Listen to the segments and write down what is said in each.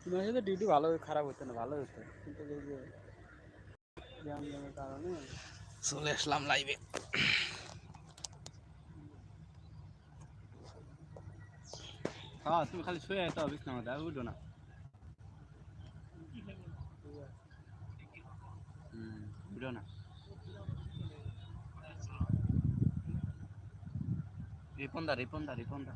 তিন মাসে তো ডিউটি ভালো খারাপ হতো না ভালো হতো কিন্তু এই যে জ্যাম জ্যামের কারণে চলে আসলাম লাইভে হ্যাঁ তুমি খালি শুয়ে যেতে হবে বিছনা মধ্যে আর উঠো না। হুম উঠো না। রিপন্দা রিপন্দা রিপন্দা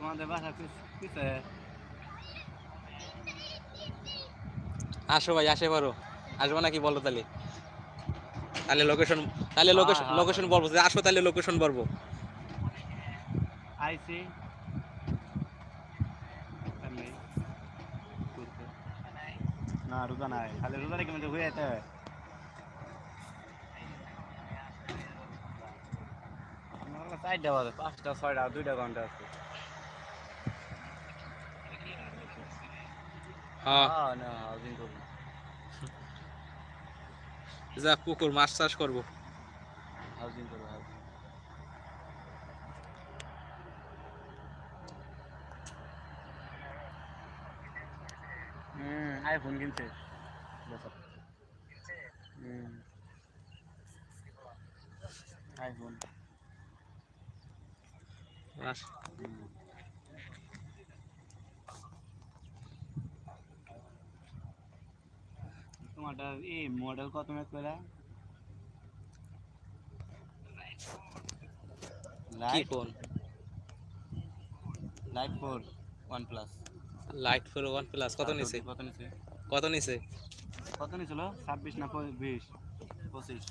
তোমাদের বাসা কিসে আসো ভাই আসে পারো। আসব নাকি বলো তাহলে? তাহলে লোকেশন তাহলে লোকেশন। লোকেশন বলব যে আসো তাহলে লোকেশন বলব। আইসি। না রোজা নাই। খালি রোজা রেখে মধ্যে হয়ে। যেতে হয় চারটা বাজে পাঁচটা ছয়টা দুইটা ঘণ্টা আছে। হ্যাঁ। না হাউজিং করব যা পুকুর মাছ চাষ করব। হাউজিং করব হুম আইফোন কিনছে। হুম। আইফোন মাছ। তোমারটা এই মডেল কত মেক পেলা কি light phone light four one plus light four one plus কত নিছে? কত নিছে? কত নিছে? কত নিছিল? ছাব্বিশ না বিশ? পঁচিশ।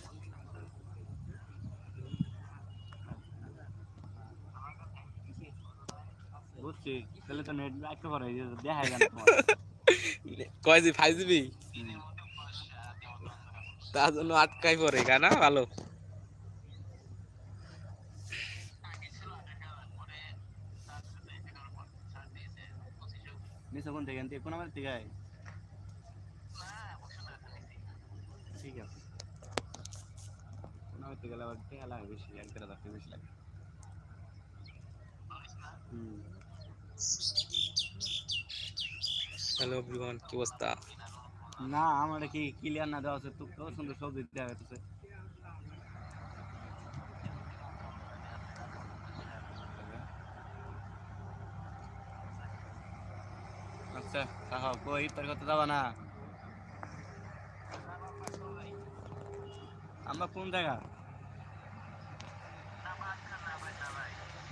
বুঝছি তাহলে তো নেট রাখতে পারে দেখা যায় না তোমার। কয় জি ফাইভ জিবি। তার জন্য আটকাই পড়ে কেনা ভালো। নিচে কোন থেকে আনতে? কোন আমার থেকে ঠিক আছে। কোন আমার থেকে আবার টেকা লাগে বেশি এক দেড় হাজার বেশি লাগে। হ্যালো এভরিওয়ান কি অবস্থা? না, আমার কি ক্লিয়ার না দেওয়া আছে তো কত সুন্দর সবজি দেওয়া হচ্ছে আচ্ছা তাহা কথা যাবা না? আমরা কোন জায়গা?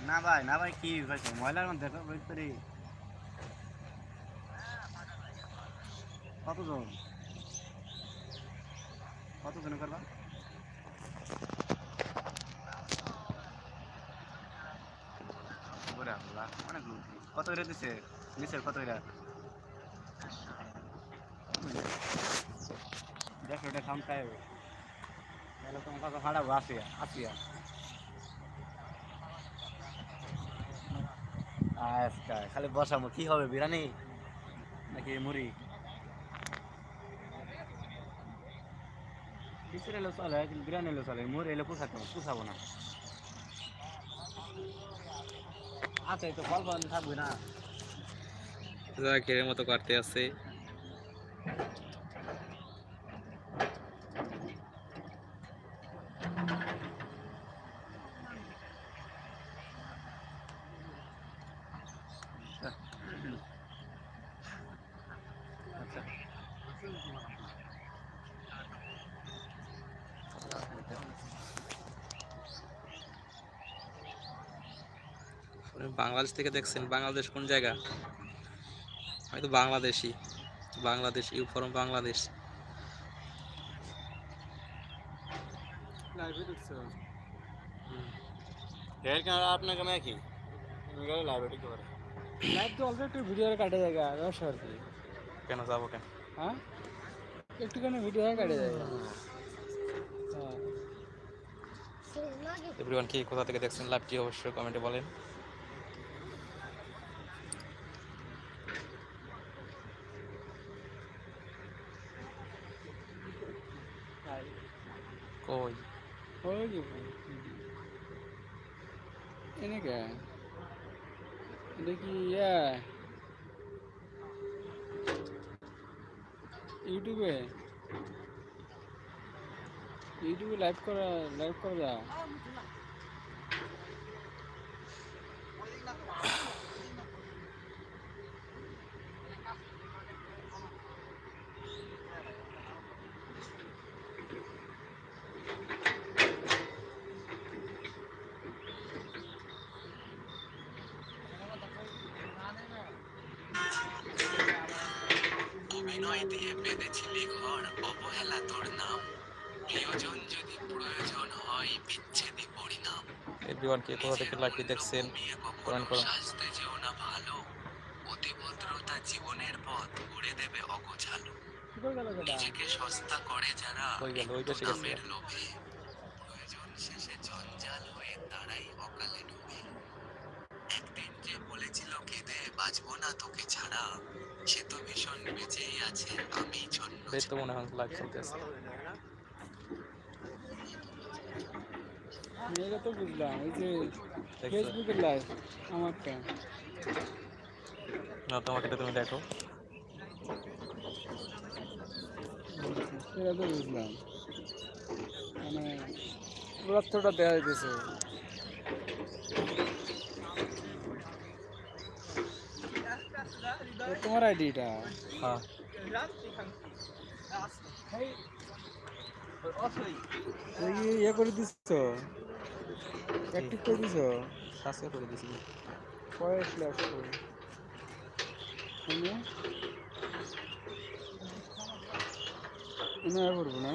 না ভাই না ভাই, কি ভাই ময়লার মধ্যে ওই তোরই কতজন? কতজন করবা অনেক কত করে দিছে? নিচের কত করে? দেখো এটা খাম খাই তাহলে তোমার কাছে হাঁটাবো আসিয়া আসিয়া। আজকা খালি বসাবো কি হবে বিরিয়ানি নাকি মুড়ি? খিচুড়ি এলে চলে বিরিয়ানি এলে চলে মোর এলে পোষাতে পোষাবো না আচ্ছা এই তো ফল ফল থাকবে না যারা ঘেরের মতো করতে আছে আপনি বাংলাদেশ থেকে দেখছেন বাংলাদেশ কোন জায়গা? আমি তো বাংলাদেশি বাংলাদেশ ইউ ফরম বাংলাদেশ। কি? ভিডিও কাটে জায়গা কেন যাব কেন? হ্যাঁ? একটুখানি ভিডিও কাটে জায়গা। হ্যাঁ। এভরিওয়ান কি কোথা থেকে দেখছেন লাইভটি অবশ্যই কমেন্টে বলেন হাই কই ওই যে এনেকে? এটা কি ইয়া? ইউটিউবে ইউটিউবে লাইভ করা লাইভ করা দিয়ে বেঁধেছিলি ঘর অবহেলা তোর নাম। প্রিয়জন যদি প্রয়োজন হয় বিচ্ছেদে পরিণাম। এভরিওয়ান কে কোথা থেকে লাইভটি দেখছেন? কমেন্ট করুন। সাজতে যেও না ভালো। অতিভদ্রতা জীবনের পথ করে দেবে অগোছালো। নিজেকে সস্তা করে যারা হয়ে গেল, ওই। নামের লোভে। প্রয়োজন শেষে জঞ্জাল হয়ে তারাই অকালে ডুবে। একদিন যে বলেছিল কেঁদে বাঁচবো না তোকে ছাড়া। সে তো ভীষণ বেঁচেই আছে আমি জন্য এই তো মনে হয় লাইভ চলতেছে এটা তো বুঝলাম ওই যে দেখছ? ফেসবুকের লাইভ আমারটা। না তোমাকে এটা তুমি দেখো। সেটা তো বুঝলাম। মানে দূরত্বটা দেওয়া যেতেছে তোমার আইডিটা হ্যাঁ। ইয়ে করে দিচ্ছ অ্যাক্টিভ করে সাবস্ক্রাইব করে দিয়েছি। পরে ফ্ল্যাশ করে। এনে এনে করব না?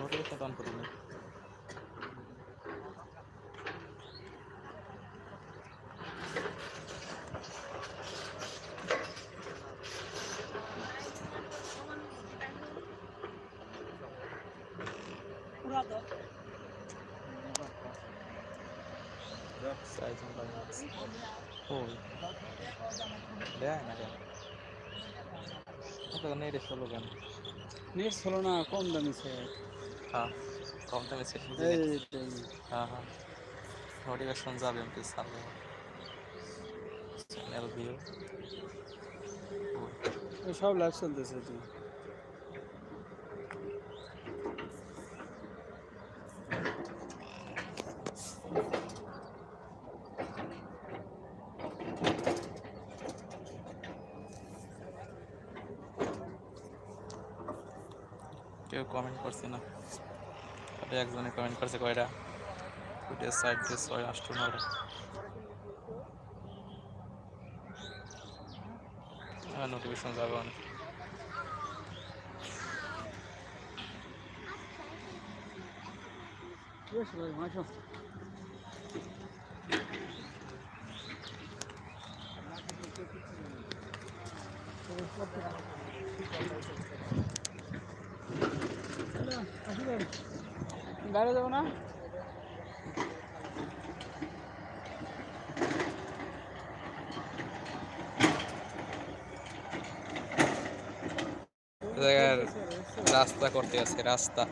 নোটিফিকেশন অন করে দিন সাইজ ওই দেয় না কেন ওটা নেই রে ষোলো কেন নেট হলো না কম দামি স্যার হ্যাঁ কম দামি সেট হ্যাঁ হ্যাঁ। নোটিফিকেশন যাবে এমপি সামনে চ্যানেল ভিউ সব লাইভ চলতেছে তো কেউ কমেন্ট করছে না তবে একজনে কমেন্ট করছে কয়টা? সাইড দিয়ে ছয় আষ্ট হ্যাঁ নোটিফিকেশন যাবে অনেক। Yes, very মাসো বাইরে যাব না? রাস্তা করতে আছে রাস্তা।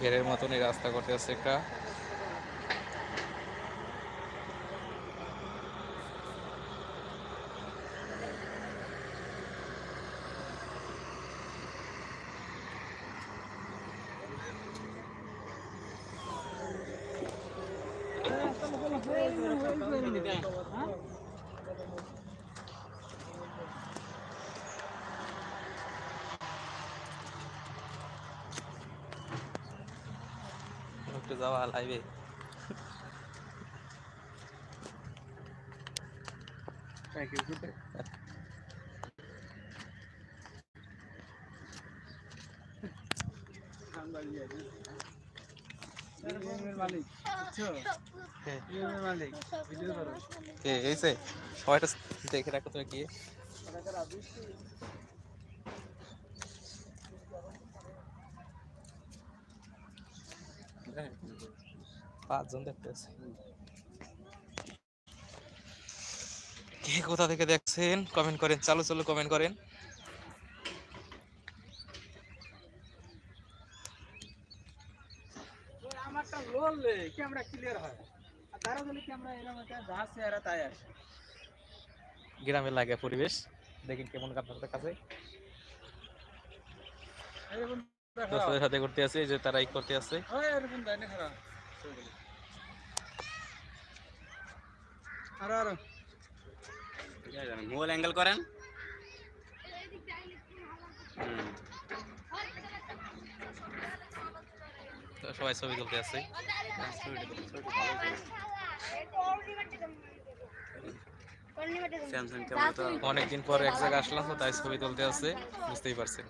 ঘেরের মতন এই রাস্তা করতে আছে একটা। একটু যাওয়া লাইভে হ্যাঁ। সবাইটা দেখে রাখো তুমি কি পাঁচজন দেখতেছে। কে কোথা থেকে দেখছেন? কমেন্ট করেন চালু চালু কমেন্ট করেন। আমারটা ক্যামেরা ক্লিয়ার হয়। আর তারা যদি ক্যামেরা এরকম একটা যা চেহারা তাই আসে। গ্রামের লাগে পরিবেশ। দেখেন কেমন আপনাদের কাছে। এরকম দোস্তদের সাথে করতে আছে এই যে তারাই করতে আছে মোবাইল অ্যাঙ্গেল করেন। সবাই ছবি তুলতে আছে স্যামসাং অনেকদিন পর এক জায়গায় আসলাম তো তাই ছবি তুলতে আছে বুঝতেই পারছেন।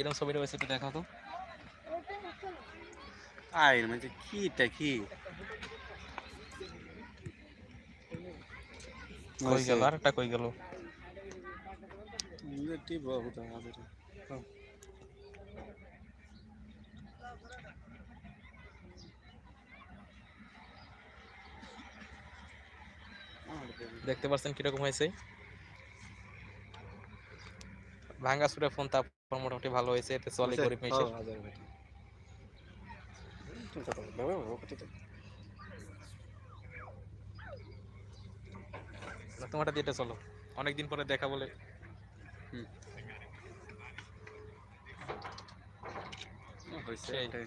কীরকম ছবিটা হয়েছে একটু দেখাও তো। আই মানে কিটা কি কই গেল? আর একটা কই গেল? টিপ বহুত আছে দেখতে পাচ্ছেন কীরকম হয়েছে? ভাঙ্গা সুরে ফোন তারপর মোটামুটি ভালো হয়েছে এতে চলে গরিব মেশে তোমারটা দিয়ে এটা চলো। অনেকদিন পরে দেখা বলে। হয়েছে সেই। এটাই।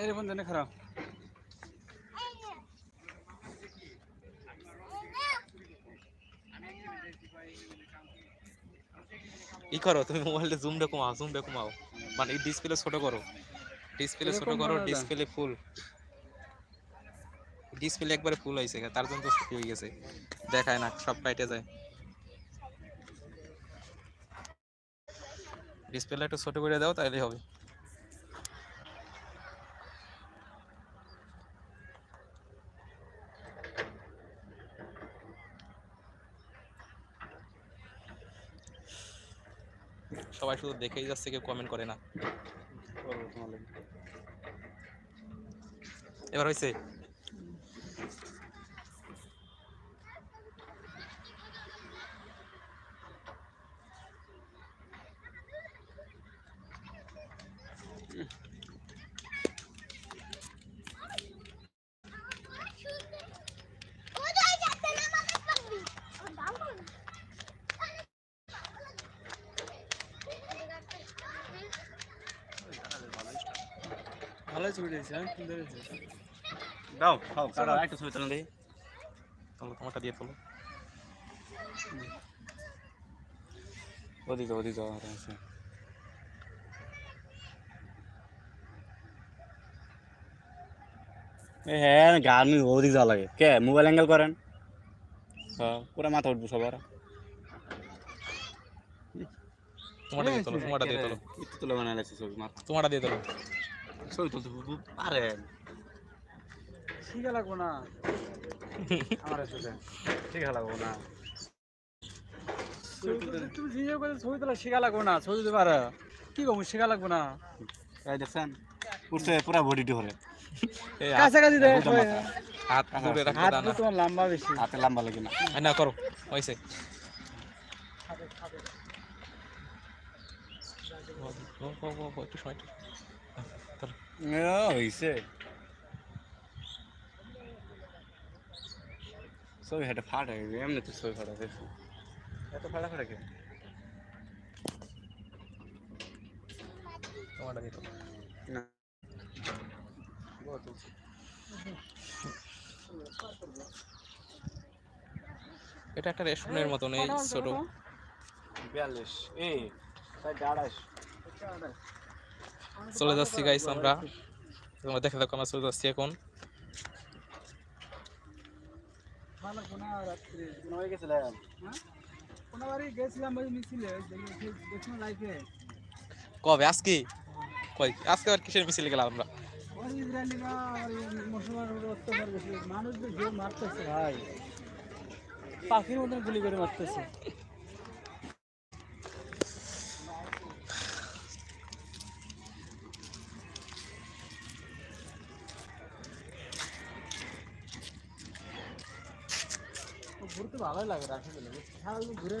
এরকম দেয় না খারাপ। ই করো তুমি মোবাইলটা জুমটা কমাও জুমটা কমাও। মানে এই ডিসপ্লে ছোট করো। ডিসপ্লে ছোট করো ডিসপ্লে ফুল ডিসপ্লে একবারে ফুল হয়েছে তার জন্য তো ছুটি হয়ে গেছে। দেখায় না সব পাইটে যায়। ডিসপ্লে একটু ছোট করে দাও তাহলে হবে। সবাই শুধু দেখেই যাচ্ছে কেউ কমেন্ট করে না। এবার হয়েছে ভালোই ছবি দিয়েছে হ্যাঁ সুন্দর দাও দাও। একটা ছবি তুলে দেখি তোলো তোমারটা দিয়ে তোলো। ওদিকে ওদিকে আছে হ্যাঁ গান ওদিকে যাওয়া লাগে। কে? মোবাইল অ্যাঙ্গেল করেন। হ্যাঁ পুরো মাথা উঠবো সবার। তোমারটা দিয়ে তোলো তোমারটা দিয়ে তোলো। তোমারটা দিয়ে তোলো। ছবি তুলতে পারেন। শিখা লাগবো না। আমার সাথে ঠিক লাগবো না। তুমি ভিডিও করে ছবি তোলা শিখা লাগবো না ছবি দিতে পারে। কি কম শিখা লাগবো না। এই দেখছেন উঠছে পুরা বডি ধরে হাত- কাছাকাছি হাত তোমার লম্বা বেশি। হাতে লম্বা লাগে না। এই না করো। ও, একটু সময়। হয়েছে ছবি হেঁটে ফাটে এমনি তো ছবি ফাটা দেখছি এত ফাটা ফাটা কে? তোমারটা না। এটা একটা রেস্টুরেন্টের মতন এই ছোট। বিয়াল্লিশ। এই আড়াইশ চলে যাচ্ছি গাইস আমরা। তোমরা দেখে দেখো আমরা চলে যাচ্ছি এখন। কবে? আজকে? কই? আজকে আর কিসের মিছিলে গেলাম আমরা? পাখির মতন গুলি করে মারতেছে। ভালোই লাগে রাখি সারাদিন ঘুরে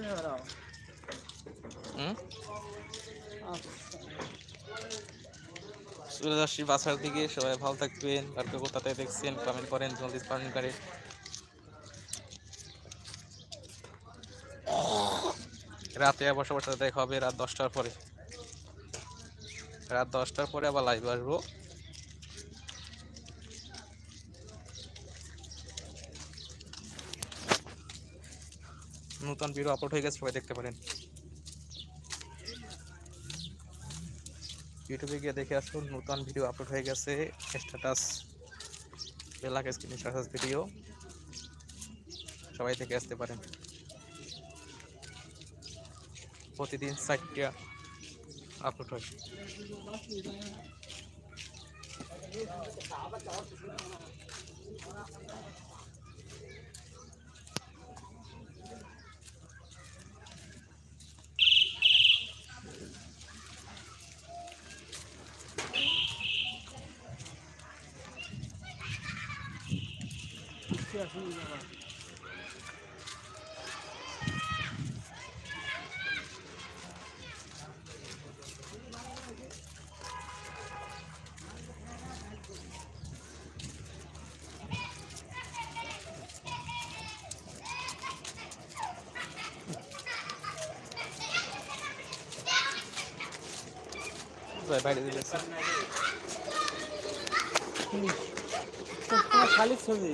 চলে যাচ্ছি বাসার দিকে সবাই ভালো থাকবেন আর কেউ কোথাতে দেখছেন কমেন্ট করেন জলদি কমেন্ট করে রাতে আবার সবার সাথে দেখা হবে রাত দশটার পরে। রাত দশটার পরে আবার লাইভ আসব। নতুন ভিডিও আপলোড হয়ে গেছে, সবাই দেখতে পারেন। ইউটিউবে গিয়ে দেখে আসুন, নতুন ভিডিও আপলোড হয়ে গেছে status black screen status video সবাই দেখে আসতে পারেন। প্রতিদিন চারটা আপলোড হয়। বাইরে দিয়েছে খালি ছবি।